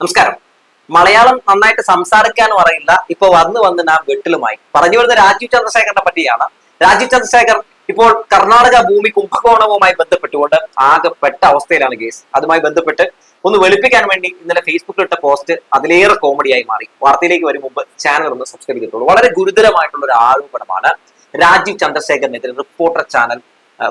നമസ്കാരം. മലയാളം നന്നായിട്ട് സംസാരിക്കാനും അറിയില്ല. ഇപ്പൊ വന്ന് വന്ന് നാം വെട്ടിലുമായി. പറഞ്ഞു വരുന്ന രാജീവ് ചന്ദ്രശേഖരനെ പറ്റിയാണ്. രാജീവ് ചന്ദ്രശേഖർ ഇപ്പോൾ കർണാടക ഭൂമി കുംഭകോണവുമായി ബന്ധപ്പെട്ടുകൊണ്ട് ആകെപ്പെട്ട അവസ്ഥയിലാണ് കേസ് അതുമായി ബന്ധപ്പെട്ട് ഒന്ന് വെളുപ്പിക്കാൻ വേണ്ടി ഇന്നലെ ഫേസ്ബുക്കിൽ ഇട്ട പോസ്റ്റ് അതിലേറെ കോമഡിയായി മാറി. വാർത്തയിലേക്ക് വരും മുമ്പ് ചാനൽ ഒന്ന് സബ്സ്ക്രൈബ് ചെയ്തോളൂ വളരെ ഗുരുതരമായിട്ടുള്ള ഒരു ആരോപണമാണ് രാജീവ് ചന്ദ്രശേഖരനെതിരെ റിപ്പോർട്ടർ ചാനൽ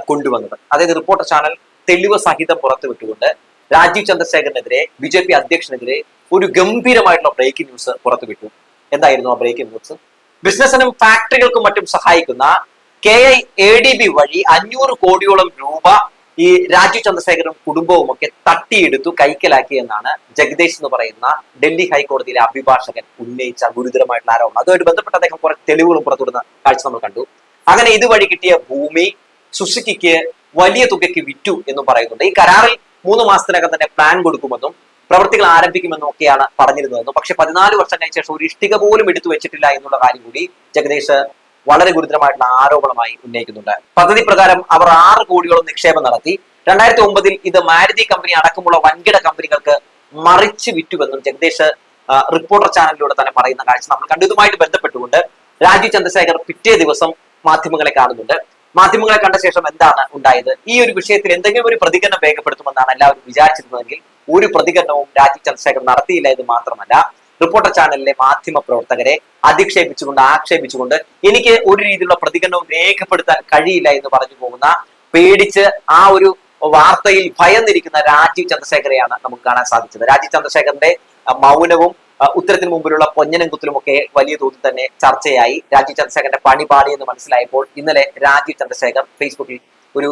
കൊണ്ടുവന്നത്. അതായത് റിപ്പോർട്ടർ ചാനൽ തെളിവ് സഹിതം പുറത്തുവിട്ടുകൊണ്ട് രാജീവ് ചന്ദ്രശേഖരനെതിരെ ബി ജെ പി അധ്യക്ഷനെതിരെ ഒരു ഗംഭീരമായിട്ടുള്ള ബ്രേക്കിംഗ് ന്യൂസ് പുറത്തുവിട്ടു. എന്തായിരുന്നു ആ ബ്രേക്കിംഗ് ന്യൂസ് ബിസിനസിനും ഫാക്ടറികൾക്കും മറ്റും സഹായിക്കുന്ന K I A D B വഴി അഞ്ഞൂറ് കോടിയോളം രൂപ ഈ രാജീവ് ചന്ദ്രശേഖരും കുടുംബവും ഒക്കെ തട്ടിയെടുത്തു കൈക്കലാക്കി എന്നാണ് ജഗദീഷ് എന്ന് പറയുന്ന ഡൽഹി ഹൈക്കോടതിയിലെ അഭിഭാഷകൻ ഉന്നയിച്ച ഗുരുതരമായിട്ടുള്ള ആരോപണം. അതുമായിട്ട് ബന്ധപ്പെട്ട അദ്ദേഹം കുറെ തെളിവുകളും പുറത്തുവിടുന്ന കാഴ്ച നമ്മൾ കണ്ടു. അങ്ങനെ ഇതുവഴി കിട്ടിയ ഭൂമി സുസുക്കിക്ക് വലിയ തുകയ്ക്ക് വിറ്റു എന്ന് പറയുന്നുണ്ട്. ഈ കരാറിൽ മൂന്ന് മാസത്തിനകം തന്നെ പ്ലാൻ കൊടുക്കുമെന്നും പ്രവൃത്തികൾ ആരംഭിക്കുമെന്നും ഒക്കെയാണ് പറഞ്ഞിരുന്നതെന്നും. പക്ഷെ പതിനാല് വർഷം കഴിഞ്ഞ ശേഷം ഒരു ഇഷ്ടിക പോലും എടുത്തു വെച്ചിട്ടില്ല എന്നുള്ള കാര്യം കൂടി ജഗദീഷ് വളരെ ഗുരുതരമായിട്ടുള്ള ആരോപണമായി ഉന്നയിക്കുന്നുണ്ട്. പദ്ധതി പ്രകാരം അവർ ആറ് കോടിയോളം നിക്ഷേപം നടത്തി. രണ്ടായിരത്തി ഒമ്പതിൽ ഇത് മാരുതി കമ്പനി അടക്കമുള്ള വൻകിട കമ്പനികൾക്ക് മറിച്ച് വിറ്റുവെന്നും ജഗദീഷ് റിപ്പോർട്ടർ ചാനലിലൂടെ തന്നെ പറയുന്ന കാഴ്ച നമ്മൾ കണ്ടു. ഇതുമായിട്ട് ബന്ധപ്പെട്ടുകൊണ്ട് രാജീവ് ചന്ദ്രശേഖർ പിറ്റേ ദിവസം മാധ്യമങ്ങളെ കാണുന്നുണ്ട്. മാധ്യമങ്ങളെ കണ്ട ശേഷം എന്താണ് ഉണ്ടായത്? ഈ ഒരു വിഷയത്തിൽ എന്തെങ്കിലും ഒരു പ്രതികരണം രേഖപ്പെടുത്തുമെന്നാണ് എല്ലാവരും വിചാരിച്ചിരുന്നതെങ്കിൽ ഒരു പ്രതികരണവും രാജീവ് ചന്ദ്രശേഖർ നടത്തിയില്ല എന്ന് മാത്രമല്ല റിപ്പോർട്ടർ ചാനലിലെ മാധ്യമ പ്രവർത്തകരെ അധിക്ഷേപിച്ചുകൊണ്ട് ആക്ഷേപിച്ചുകൊണ്ട് എനിക്ക് ഒരു രീതിയിലുള്ള പ്രതികരണവും രേഖപ്പെടുത്താൻ കഴിയില്ല എന്ന് പറഞ്ഞു പോകുന്ന പേടിച്ച് ആ ഒരു വാർത്തയിൽ ഭയന്നിരിക്കുന്ന രാജീവ് ചന്ദ്രശേഖരെയാണ് നമുക്ക് കാണാൻ സാധിച്ചത്. രാജീവ് ചന്ദ്രശേഖരന്റെ മൗനവും ഉത്തരത്തിന് മുമ്പിലുള്ള പൊന്നനും കുത്തലും ഒക്കെ വലിയ തോതിൽ തന്നെ ചർച്ചയായി. രാജീവ് ചന്ദ്രശേഖരന്റെ പണി പാടി എന്ന് മനസ്സിലായപ്പോൾ ഇന്നലെ രാജീവ് ചന്ദ്രശേഖർ ഫേസ്ബുക്കിൽ ഒരു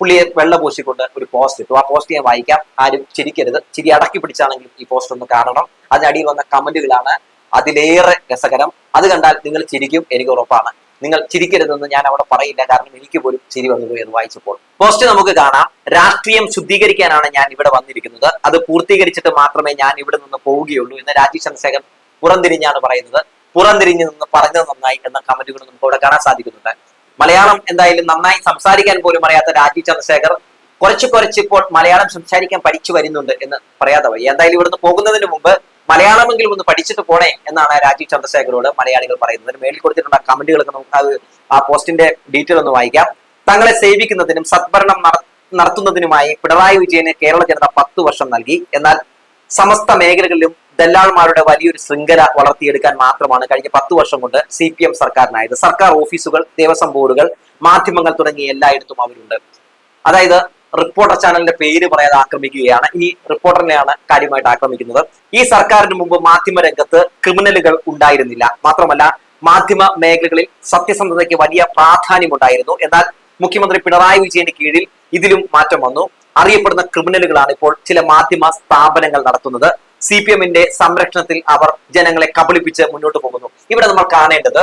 പുള്ളിയെ വെള്ള പൂശിക്കൊണ്ട് ഒരു പോസ്റ്റ് ഇട്ടു. ആ പോസ്റ്റ് ഞാൻ വായിക്കാം. ആരും ചിരിക്കരുത്. ചിരി അടക്കി പിടിച്ചാണെങ്കിലും ഈ പോസ്റ്റ് ഒന്ന് കാണണം. അതിനടിയിൽ വന്ന കമന്റുകളാണ് അതിലേറെ രസകരം. അത് കണ്ടാൽ നിങ്ങൾ ചിരിക്കും. എനിക്ക് ഉറപ്പാണ്. നിങ്ങൾ ചിരിക്കരുതെന്ന് ഞാൻ അവിടെ പറയില്ല. കാരണം എനിക്ക് പോലും ചിരി വന്നു എന്ന് വായിച്ചപ്പോൾ. പോസ്റ്റ് നമുക്ക് കാണാം. രാഷ്ട്രീയം ശുദ്ധീകരിക്കാനാണ് ഞാൻ ഇവിടെ വന്നിരിക്കുന്നത്. അത് പൂർത്തീകരിച്ചിട്ട് മാത്രമേ ഞാൻ ഇവിടെ നിന്ന് പോവുകയുള്ളൂ എന്ന് രാജീവ് ചന്ദ്രശേഖർ പുറംതിരിഞ്ഞാണ് പറയുന്നത്. പുറംതിരിഞ്ഞ് നിന്ന് പറഞ്ഞത് നന്നായി എന്ന കമന്റുകൾ നമുക്ക് ഇവിടെ കാണാൻ സാധിക്കുന്നുണ്ട്. മലയാളം എന്തായാലും നന്നായി സംസാരിക്കാൻ പോലും അറിയാത്ത രാജീവ് ചന്ദ്രശേഖർ കുറച്ച് കുറച്ച് ഇപ്പോൾ മലയാളം സംസാരിക്കാൻ പഠിച്ചു വരുന്നുണ്ട് എന്ന് പറയാതെ വയ്യ. എന്തായാലും ഇവിടുന്ന് പോകുന്നതിന് മുമ്പ് മലയാളമെങ്കിലും ഒന്ന് പഠിച്ചിട്ട് പോണേ എന്നാണ് രാജീവ് ചന്ദ്രശേഖരോട് മലയാളികൾ പറയുന്നത്. മേളിൽ കൊടുത്തിട്ടുള്ള കമന്റുകളൊക്കെ നമുക്ക് അത് ആ പോസ്റ്റിന്റെ ഡീറ്റെയിൽ ഒന്ന് വായിക്കാം. തങ്ങളെ സേവിക്കുന്നതിനും സദ്ഭരണം നട- നടത്തുന്നതിനുമായി പിണറായി വിജയന് കേരള ജനത പത്ത് വർഷം നൽകി. എന്നാൽ സമസ്ത മേഖലകളിലും ദല്ലാൾമാരുടെ വലിയൊരു ശൃംഖല വളർത്തിയെടുക്കാൻ മാത്രമാണ് കഴിഞ്ഞ പത്ത് വർഷം കൊണ്ട് സി പി എം സർക്കാരിനായത്. സർക്കാർ ഓഫീസുകൾ ദേവസ്വം ബോർഡുകൾ മാധ്യമങ്ങൾ തുടങ്ങി എല്ലായിടത്തും അവരുണ്ട്. അതായത് റിപ്പോർട്ടർ ചാനലിന്റെ പേര് പറയാതെ ആക്രമിക്കുകയാണ്. ഇനി റിപ്പോർട്ടറിനെയാണ് കാര്യമായിട്ട് ആക്രമിക്കുന്നത്. ഈ സർക്കാരിന് മുമ്പ് മാധ്യമ രംഗത്ത് ക്രിമിനലുകൾ ഉണ്ടായിരുന്നില്ല. മാത്രമല്ല മാധ്യമ മേഖലകളിൽ സത്യസന്ധതയ്ക്ക് വലിയ പ്രാധാന്യമുണ്ടായിരുന്നു. എന്നാൽ മുഖ്യമന്ത്രി പിണറായി വിജയന്റെ കീഴിൽ ഇതിലും മാറ്റം വന്നു. അറിയപ്പെടുന്ന ക്രിമിനലുകളാണ് ഇപ്പോൾ ചില മാധ്യമ സ്ഥാപനങ്ങൾ നടത്തുന്നത്. സി പി എമ്മിന്റെ സംരക്ഷണത്തിൽ അവർ ജനങ്ങളെ കബളിപ്പിച്ച് മുന്നോട്ട് പോകുന്നു. ഇവിടെ നമ്മൾ കാണേണ്ടത്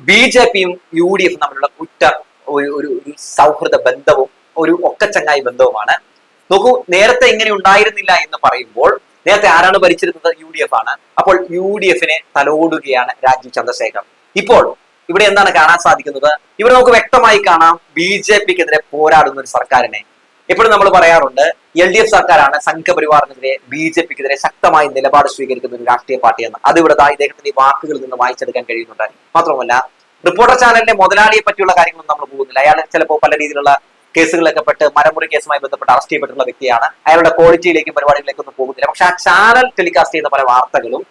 ബി ജെ പിയും യു ഡി എഫും തമ്മിലുള്ള ഉറ്റ ഒരു സൗഹൃദ ബന്ധവും ഒരു ഒക്കച്ചങ്ങായി ബന്ധവുമാണ്. നോക്കൂ നേരത്തെ ഇങ്ങനെ ഉണ്ടായിരുന്നില്ല എന്ന് പറയുമ്പോൾ നേരത്തെ ആരാണ് ഭരിച്ചിരുന്നത്? യു ഡി എഫ് ആണ്. അപ്പോൾ യു ഡി എഫിനെ തലോടുകയാണ് രാജീവ് ചന്ദ്രശേഖർ ഇപ്പോൾ ഇവിടെ എന്താണ് കാണാൻ സാധിക്കുന്നത്? ഇവിടെ നമുക്ക് വ്യക്തമായി കാണാം ബി ജെ പിക്കെതിരെ പോരാടുന്ന ഒരു സർക്കാരിനെ. എപ്പോഴും നമ്മൾ പറയാറുണ്ട് എൽ ഡി എഫ് സർക്കാരാണ് സംഘപരിവാറിനെതിരെ ബി ജെ പിക്കെതിരെ ശക്തമായ നിലപാട് സ്വീകരിക്കുന്ന ഒരു രാഷ്ട്രീയ പാർട്ടിയെന്ന്. അത് ഇവിടെ ഇദ്ദേഹത്തിന്റെ വാക്കുകളിൽ നിന്ന് വായിച്ചെടുക്കാൻ കഴിയുന്നുണ്ട്. മാത്രമല്ല റിപ്പോർട്ടർ ചാനലിന്റെ മുതലാളിയെ പറ്റിയുള്ള കാര്യങ്ങളൊന്നും നമ്മൾ പോകുന്നില്ല. അയാൾ ചിലപ്പോൾ പല രീതിയിലുള്ള കേസുകളിലൊക്കെ പെട്ട് മരമുറി കേസുമായി ബന്ധപ്പെട്ട് അറസ്റ്റ് ചെയ്യപ്പെട്ടുള്ള വ്യക്തിയാണ്. അയാളുടെ ക്വാളിറ്റിയിലേക്കും പരിപാടികളിലേക്കും ഒന്നും പോകുന്നില്ല. പക്ഷെ ആ ചാനൽ ടെലികാസ്റ്റ് ചെയ്യുന്ന പല വാർത്തകളും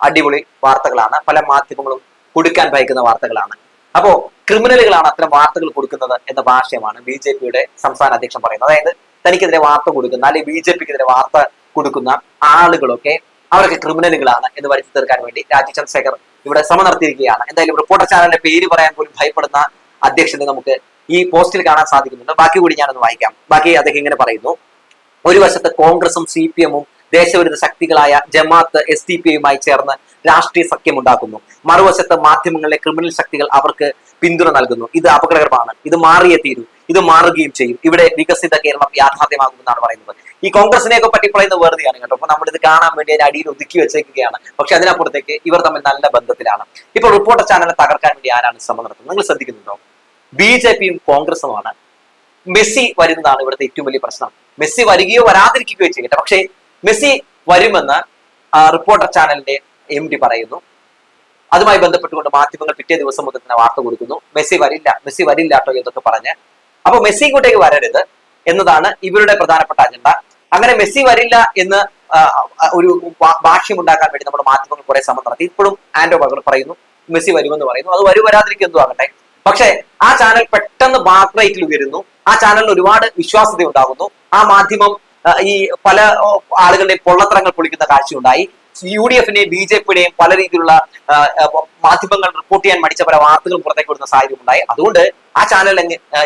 അടിപൊളി വാർത്തകളാണ്. പല മാധ്യമങ്ങളും കൊടുക്കാൻ ഭയക്കുന്ന വാർത്തകളാണ്. അപ്പോ ക്രിമിനലുകളാണ് അത്തരം വാർത്തകൾ കൊടുക്കുന്നത് എന്ന ഭാഷയമാണ് ബി ജെ പിയുടെ സംസ്ഥാന അധ്യക്ഷൻ പറയുന്നത്. അതായത് തനിക്കെതിരെ വാർത്ത കൊടുക്കുന്ന അല്ലെങ്കിൽ ബി ജെ പിക്കെതിരെ വാർത്ത കൊടുക്കുന്ന ആളുകളൊക്കെ അവരൊക്കെ ക്രിമിനലുകളാണ് എന്ന് വരുത്തി തീർക്കാൻ വേണ്ടി രാജീവ് ചന്ദ്രശേഖർ ഇവിടെ ശ്രമം നടത്തിയിരിക്കുകയാണ്. എന്തായാലും റിപ്പോർട്ടർ ചാനലിന്റെ പേര് പറയാൻ പോലും ഭയപ്പെടുന്ന അധ്യക്ഷനെ നമുക്ക് ഈ പോസ്റ്റിൽ കാണാൻ സാധിക്കുന്നുണ്ട്. ബാക്കി കൂടി ഞാനൊന്ന് വായിക്കാം. ബാക്കി അദ്ദേഹം ഇങ്ങനെ പറയുന്നു. ഒരു വശത്ത് കോൺഗ്രസും സി പി എമ്മും ദേശവിരുദ്ധ ശക്തികളായ ജമാഅത്ത് എസ് ഡി പി യുമായി ചേർന്ന് രാഷ്ട്രീയ സഖ്യമുണ്ടാക്കുന്നു. മറുവശത്ത് മാധ്യമങ്ങളിലെ ക്രിമിനൽ ശക്തികൾ അവർക്ക് പിന്തുണ നൽകുന്നു. ഇത് അപകടകരമാണ്. ഇത് മാറിയേ തീരൂ. ഇത് മാറുകയും ചെയ്യും. ഇവിടെ വികസിത കേരളം യാഥാർത്ഥ്യമാകുമെന്നാണ് പറയുന്നത്. ഈ കോൺഗ്രസിനെയൊക്കെ പറ്റി പറയുന്നത് വെറുതെയാണ് കേട്ടോ. അപ്പൊ നമ്മളിത് കാണാൻ വേണ്ടി അതിന് അടിയിൽ ഒതുക്കി വെച്ചേക്കുകയാണ്. പക്ഷെ അതിനപ്പുറത്തേക്ക് ഇവർ തമ്മിൽ നല്ല ബന്ധത്തിലാണ്. ഇപ്പോൾ റിപ്പോർട്ടർ ചാനലിനെ തകർക്കാൻ വേണ്ടി ആരാണ് ശ്രമം നടത്തുന്നത്? നിങ്ങൾ ശ്രദ്ധിക്കുന്നുണ്ടോ? ബി ജെ പിയും കോൺഗ്രസുമാണ്. മെസ്സി വരുന്നതാണ് ഇവിടുത്തെ ഏറ്റവും വലിയ പ്രശ്നം. മെസ്സി വരികയോ വരാതിരിക്കുകയോ ചെയ്യട്ടെ. പക്ഷേ മെസ്സി വരുമെന്ന് റിപ്പോർട്ടർ ചാനലിന്റെ എം ഡി പറയുന്നു. അതുമായി ബന്ധപ്പെട്ടുകൊണ്ട് മാധ്യമങ്ങൾ പിറ്റേ ദിവസം മുതൽ തന്നെ വാർത്ത കൊടുക്കുന്നു. മെസ്സി വരില്ല മെസ്സി വരില്ലാട്ടോ എന്നൊക്കെ പറഞ്ഞ്. അപ്പൊ മെസ്സി ഇങ്ങോട്ടേക്ക് വരരുത് എന്നതാണ് ഇവരുടെ പ്രധാനപ്പെട്ട അജണ്ട. അങ്ങനെ മെസ്സി വരില്ല എന്ന് ഒരു ഭാഷ്യം ഉണ്ടാക്കാൻ വേണ്ടി നമ്മുടെ മാധ്യമങ്ങൾ കുറെ ശ്രമം നടത്തി. ഇപ്പോഴും ആൻഡോ പറയുന്നു മെസ്സി വരുമെന്ന് പറയുന്നു. അത് വരും വരാതിരിക്കും ആകട്ടെ. പക്ഷേ ആ ചാനൽ പെട്ടെന്ന് ബാക്ക് റേറ്റിൽ ഉയരുന്നു. ആ ചാനലിൽ ഒരുപാട് വിശ്വാസ്യത ഉണ്ടാകുന്നു. ആ മാധ്യമം ഈ പല ആളുകളുടെ പൊള്ളത്തരങ്ങൾ പൊളിക്കുന്ന കാഴ്ചയുണ്ടായി. യു ഡി എഫിനെയും ബി ജെ പിയുടെയും പല രീതിയിലുള്ള മാധ്യമങ്ങൾ റിപ്പോർട്ട് ചെയ്യാൻ മടിച്ച പല വാർത്തകളും പുറത്തേക്ക് വിടുന്ന സാഹചര്യം ഉണ്ടായി അതുകൊണ്ട് ആ ചാനൽ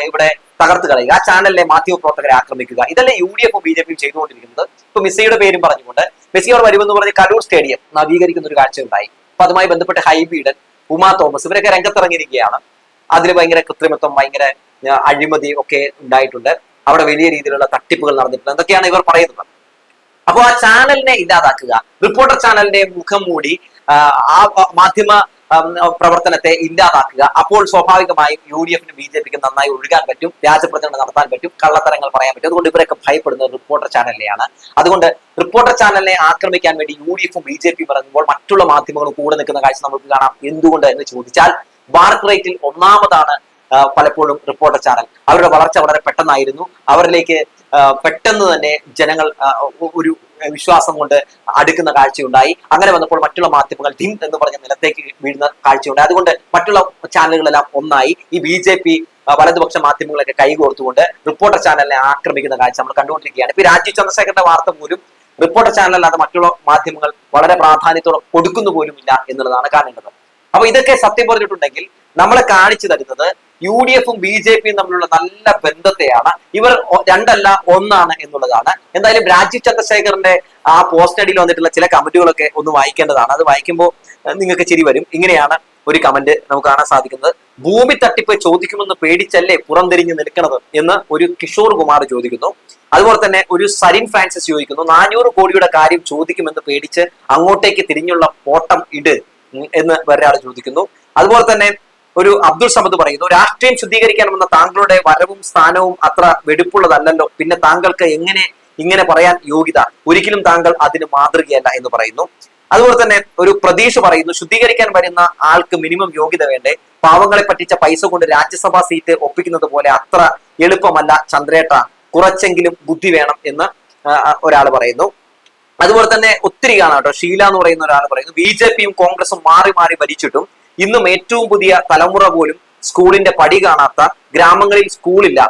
ഇവിടെ തകർത്ത് കളയുക. ആ ചാനലിലെ മാധ്യമ പ്രവർത്തകരെ ആക്രമിക്കുക. ഇതല്ലേ യു ഡി എഫും ബി ജെ പിയും ചെയ്തുകൊണ്ടിരിക്കുന്നത്. ഇപ്പൊ മെസ്സിയുടെ പേരും പറഞ്ഞുകൊണ്ട് മെസ്സിയോട് വരുമെന്ന് പറഞ്ഞ് കലൂർ സ്റ്റേഡിയം നവീകരിക്കുന്ന ഒരു കാഴ്ച ഉണ്ടായി അപ്പൊ അതുമായി ബന്ധപ്പെട്ട് ഹൈബീഡൻ ഉമാ തോമസ് ഇവരൊക്കെ രംഗത്തിറങ്ങിയിരിക്കുകയാണ്. അതിൽ ഭയങ്കര കൃത്രിമത്വം ഭയങ്കര അഴിമതി ഒക്കെ ഉണ്ടായിട്ടുണ്ട്. അവിടെ വലിയ രീതിയിലുള്ള തട്ടിപ്പുകൾ നടന്നിട്ടുണ്ട്. എന്തൊക്കെയാണ് ഇവർ പറയുന്നത്? അപ്പോൾ ആ ചാനലിനെ ഇല്ലാതാക്കുക റിപ്പോർട്ടർ ചാനലിന്റെ മുഖം മൂടി ആ, മാധ്യമ പ്രവർത്തനത്തെ ഇല്ലാതാക്കുക അപ്പോൾ സ്വാഭാവികമായും യു ഡി എഫിനും ബി ജെ പിക്കും നന്നായി ഒഴുകാൻ പറ്റും രാജപ്രചരണം നടത്താൻ പറ്റും കള്ളത്തരങ്ങൾ പറയാൻ പറ്റും. അതുകൊണ്ട് ഇവരൊക്കെ ഭയപ്പെടുന്നത് റിപ്പോർട്ടർ ചാനലിനെയാണ്. അതുകൊണ്ട് റിപ്പോർട്ടർ ചാനലിനെ ആക്രമിക്കാൻ വേണ്ടി യു ഡി എഫും ബി ജെ പിയും ഇറങ്ങുമ്പോൾ മറ്റുള്ള മാധ്യമങ്ങളും കൂടെ നിൽക്കുന്ന കാഴ്ച നമുക്ക് കാണാം. എന്തുകൊണ്ട് എന്ന് ചോദിച്ചാൽ ബാർക്ക് റേറ്റിൽ ഒന്നാമതാണ് പലപ്പോഴും റിപ്പോർട്ടർ ചാനൽ അവരുടെ വളർച്ച വളരെ പെട്ടെന്നായിരുന്നു. അവരിലേക്ക് പെട്ടെന്ന് തന്നെ ജനങ്ങൾ ഒരു വിശ്വാസം കൊണ്ട് അടുക്കുന്ന കാഴ്ചയുണ്ടായി. അങ്ങനെ വന്നപ്പോൾ മറ്റുള്ള മാധ്യമങ്ങൾ ധിം എന്ന് പറഞ്ഞ നിലത്തേക്ക് വീഴുന്ന കാഴ്ചയുണ്ടായി അതുകൊണ്ട് മറ്റുള്ള ചാനലുകളെല്ലാം ഒന്നായി. ഈ ബി ജെ പി വലതുപക്ഷ മാധ്യമങ്ങളൊക്കെ കൈകോർത്തുകൊണ്ട് റിപ്പോർട്ടർ ചാനലിനെ ആക്രമിക്കുന്ന കാഴ്ച നമ്മൾ കണ്ടുകൊണ്ടിരിക്കുകയാണ്. ഇപ്പൊ രാജീവ് ചന്ദ്രശേഖരന്റെ വാർത്ത പോലും റിപ്പോർട്ടർ ചാനലല്ലാതെ മറ്റുള്ള മാധ്യമങ്ങൾ വളരെ പ്രാധാന്യത്തോടെ കൊടുക്കുന്നു പോലുമില്ല എന്നുള്ളതാണ് കാണേണ്ടത് അപ്പൊ ഇതൊക്കെ സത്യം പറഞ്ഞിട്ടുണ്ടെങ്കിൽ നമ്മളെ കാണിച്ചു തരുന്നത് യു ഡി എഫും ബി ജെ പിയും തമ്മിലുള്ള നല്ല ബന്ധത്തെയാണ്. ഇവർ രണ്ടല്ല ഒന്നാണ് എന്നുള്ളതാണ്. എന്തായാലും രാജീവ് ചന്ദ്രശേഖറിന്റെ ആ പോസ്റ്റ് അടിയിൽ വന്നിട്ടുള്ള ചില കമന്റുകളൊക്കെ ഒന്ന് വായിക്കേണ്ടതാണ്. അത് വായിക്കുമ്പോൾ നിങ്ങൾക്ക് ചിരി വരും. ഇങ്ങനെയാണ് ഒരു കമന്റ് നമുക്ക് കാണാൻ സാധിക്കുന്നത്. ഭൂമി തട്ടിപ്പ് ചോദിക്കുമെന്ന് പേടിച്ചല്ലേ പുറംതിരിഞ്ഞ് നിൽക്കണത് എന്ന് ഒരു കിഷോർ കുമാർ ചോദിക്കുന്നു. അതുപോലെ തന്നെ ഒരു സരിൻ ഫ്രാൻസിസ് ചോദിക്കുന്നു നാനൂറ് കോടിയുടെ കാര്യം ചോദിക്കുമെന്ന് പേടിച്ച് അങ്ങോട്ടേക്ക് തിരിഞ്ഞുള്ള പോട്ടം ഇട്. എന്ന് വേറൊരാൾ ചോദിക്കുന്നു. അതുപോലെ തന്നെ ഒരു അബ്ദുൾ സമദ് പറയുന്നു രാഷ്ട്രീയം ശുദ്ധീകരിക്കാൻ വന്ന താങ്കളുടെ വരവും സ്ഥാനവും അത്ര വെടിപ്പുള്ളതല്ലല്ലോ. പിന്നെ താങ്കൾക്ക് എങ്ങനെ ഇങ്ങനെ പറയാൻ യോഗ്യത? ഒരിക്കലും താങ്കൾ അതിന് മാതൃകയല്ല എന്ന് പറയുന്നു. അതുപോലെ തന്നെ ഒരു പ്രതീക്ഷ പറയുന്നു ശുദ്ധീകരിക്കാൻ വരുന്ന ആൾക്ക് മിനിമം യോഗ്യത വേണ്ടേ? പാവങ്ങളെ പറ്റിച്ച പൈസ കൊണ്ട് രാജ്യസഭാ സീറ്റ് ഒപ്പിക്കുന്നത് പോലെ അത്ര എളുപ്പമല്ല ചന്ദ്രേട്ട. കുറച്ചെങ്കിലും ബുദ്ധി വേണം എന്ന് ഒരാൾ പറയുന്നു. അതുപോലെ തന്നെ ഒത്തിരി കാണാം കേട്ടോ. ഷീല എന്ന് പറയുന്ന ഒരാൾ പറയുന്നു ബി ജെ പിയും കോൺഗ്രസും മാറി മാറി ഭരിച്ചിട്ടും ഇന്നും ഏറ്റവും പുതിയ തലമുറ പോലും സ്കൂളിന്റെ പടി കാണാത്ത ഗ്രാമങ്ങളിൽ സ്കൂളില്ല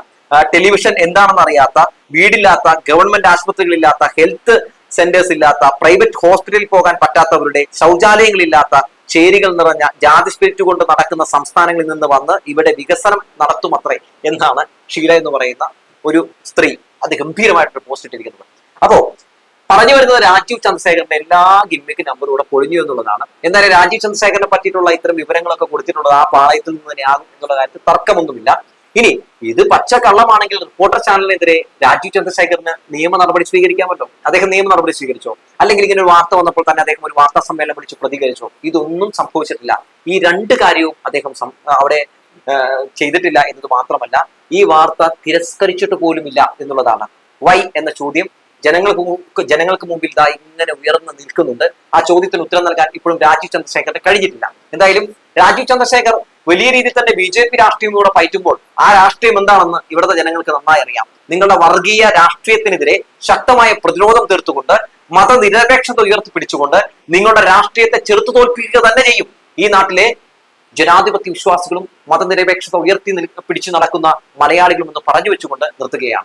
ടെലിവിഷൻ എന്താണെന്ന് അറിയാത്ത വീടില്ലാത്ത ഗവൺമെന്റ് ആശുപത്രികളില്ലാത്ത ഹെൽത്ത് സെന്റേഴ്സ് ഇല്ലാത്ത പ്രൈവറ്റ് ഹോസ്പിറ്റലിൽ പോകാൻ പറ്റാത്തവരുടെ ശൗചാലയങ്ങളില്ലാത്ത ചേരികൾ നിറഞ്ഞ ജാതി സ്പിരിറ്റ് കൊണ്ട് നടക്കുന്ന സംസ്ഥാനങ്ങളിൽ നിന്ന് വന്ന് ഇവിടെ വികസനം നടത്തുമത്രേ എന്നാണ് ഷീല എന്ന് പറയുന്ന ഒരു സ്ത്രീ. അത് ഗംഭീരമായിട്ട് പോസ്റ്റ് ഇട്ടിരിക്കുന്നത്. അപ്പോ പറഞ്ഞു വരുന്നത് രാജീവ് ചന്ദ്രശേഖരന്റെ എല്ലാ ഗിമ്മിക്ക് നമ്പറും ഇവിടെ പൊളിഞ്ഞു എന്നുള്ളതാണ്. എന്തായാലും രാജീവ് ചന്ദ്രശേഖരനെ പറ്റിയിട്ടുള്ള ഇത്തരം വിവരങ്ങളൊക്കെ കൊടുത്തിട്ടുള്ളത് ആ പാളയത്തിൽ നിന്ന് തന്നെയാകും എന്നുള്ള കാര്യത്തിൽ തർക്കമൊന്നുമില്ല. ഇനി ഇത് പച്ച കള്ളമാണെങ്കിൽ റിപ്പോർട്ടർ ചാനലിനെതിരെ രാജീവ് ചന്ദ്രശേഖരന് നിയമ നടപടി സ്വീകരിക്കാമല്ലോ അദ്ദേഹം നിയമ നടപടി സ്വീകരിച്ചോ? അല്ലെങ്കിൽ ഇങ്ങനെ ഒരു വാർത്ത വന്നപ്പോൾ തന്നെ അദ്ദേഹം ഒരു വാർത്താ സമ്മേളനം വിളിച്ച് പ്രതികരിച്ചോ? ഇതൊന്നും സംഭവിച്ചിട്ടില്ല. ഈ രണ്ട് കാര്യവും അദ്ദേഹം അവിടെ ചെയ്തിട്ടില്ല എന്നത് മാത്രമല്ല ഈ വാർത്ത തിരസ്കരിച്ചിട്ട് പോലുമില്ല എന്നുള്ളതാണ്. വൈ എന്ന ചോദ്യം ജനങ്ങൾക്ക് ജനങ്ങൾക്ക് മുമ്പിൽ ഇതാ ഇങ്ങനെ ഉയർന്നു നിൽക്കുന്നുണ്ട്. ആ ചോദ്യത്തിന് ഉത്തരം നൽകാൻ ഇപ്പോഴും രാജീവ് ചന്ദ്രശേഖറിന് കഴിഞ്ഞിട്ടില്ല. എന്തായാലും രാജീവ് ചന്ദ്രശേഖർ വലിയ രീതിയിൽ തന്നെ ബി ജെ പി രാഷ്ട്രീയത്തിലൂടെ പയറ്റുമ്പോൾ ആ രാഷ്ട്രീയം എന്താണെന്ന് ഇവിടുത്തെ ജനങ്ങൾക്ക് നന്നായി അറിയാം. നിങ്ങളുടെ വർഗീയ രാഷ്ട്രീയത്തിനെതിരെ ശക്തമായ പ്രതിരോധം തീർത്തുകൊണ്ട് മതനിരപേക്ഷത ഉയർത്തിപ്പിടിച്ചുകൊണ്ട് നിങ്ങളുടെ രാഷ്ട്രീയത്തെ ചെറുത്തു തോൽപ്പിക്കുക തന്നെ ചെയ്യും. ഈ നാട്ടിലെ ജനാധിപത്യ വിശ്വാസികളും മതനിരപേക്ഷത ഉയർത്തി പിടിച്ചു നടക്കുന്ന മലയാളികളും എന്ന് പറഞ്ഞു വെച്ചുകൊണ്ട് നിർത്തുകയാണ്.